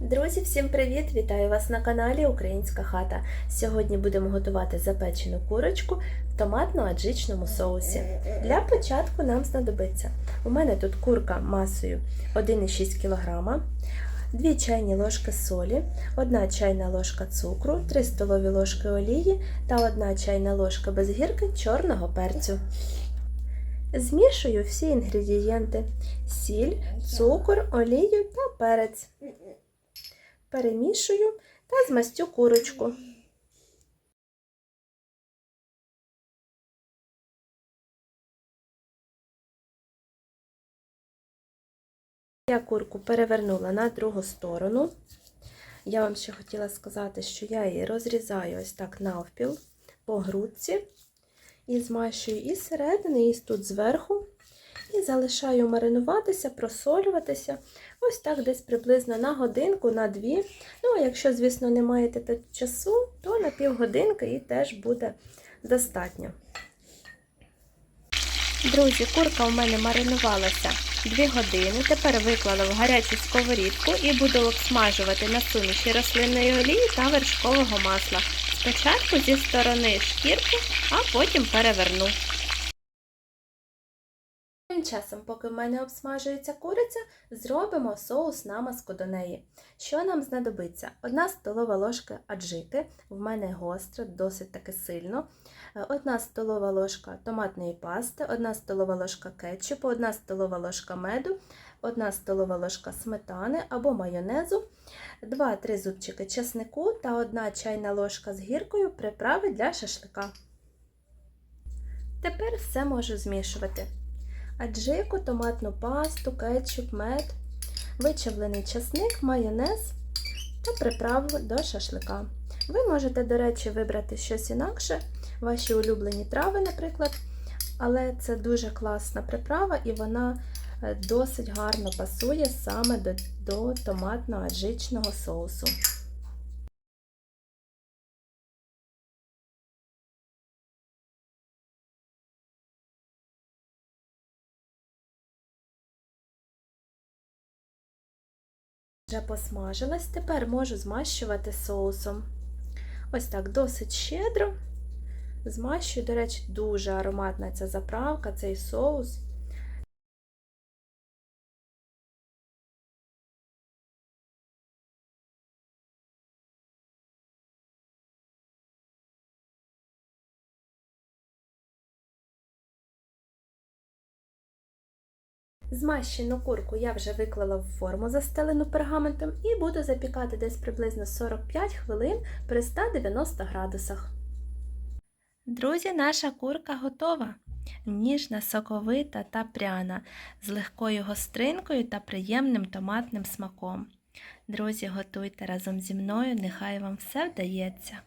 Друзі, всім привіт! Вітаю вас на каналі Українська хата. Сьогодні будемо готувати запечену курочку в томатно-аджичному соусі. Для початку нам знадобиться. У мене тут курка масою 1,6 кг, 2 чайні ложки солі, 1 чайна ложка цукру, 3 столові ложки олії та 1 чайна ложка без гірки чорного перцю. Змішую всі інгредієнти: сіль, цукор, олію та перець перемішую та змастю курочку. Я курку перевернула на другу сторону. Я вам ще хотіла сказати, що я її розрізаю ось так навпіл по грудці і змащую і зсередини, і тут зверху. І залишаю маринуватися, просолюватися. Ось так десь приблизно на годинку, на дві. Ну, а якщо, звісно, не маєте часу, то на півгодинки і теж буде достатньо. Друзі, курка у мене маринувалася 2 години. Тепер виклала в гарячу сковорідку і буду обсмажувати на суміші рослинної олії та вершкового масла. Спочатку зі сторони шкірки, а потім переверну. Тим часом, поки в мене обсмажується куриця, зробимо соус намазку до неї. Що нам знадобиться? Одна столова ложка аджики, в мене гостра, досить таки сильно. Одна столова ложка томатної пасти, одна столова ложка кетчупу, одна столова ложка меду, одна столова ложка сметани або майонезу, 2-3 зубчики чеснику та одна чайна ложка з гіркою приправи для шашлика. Тепер все можу змішувати аджику, томатну пасту, кетчуп, мед, вичавлений часник, майонез та приправу до шашлика. Ви можете, до речі, вибрати щось інакше, ваші улюблені трави, наприклад, але це дуже класна приправа і вона досить гарно пасує саме до, до томатно-аджичного соусу. Вже посмажилась, тепер можу змащувати соусом. Ось так досить щедро. Змащую, до речі, дуже ароматна ця заправка, цей соус. Змащену курку я вже виклала в форму, застелену пергаментом, і буду запікати десь приблизно 45 хвилин при 190 градусах. Друзі, наша курка готова. Ніжна, соковита та пряна, з легкою гостринкою та приємним томатним смаком. Друзі, готуйте разом зі мною, нехай вам все вдається.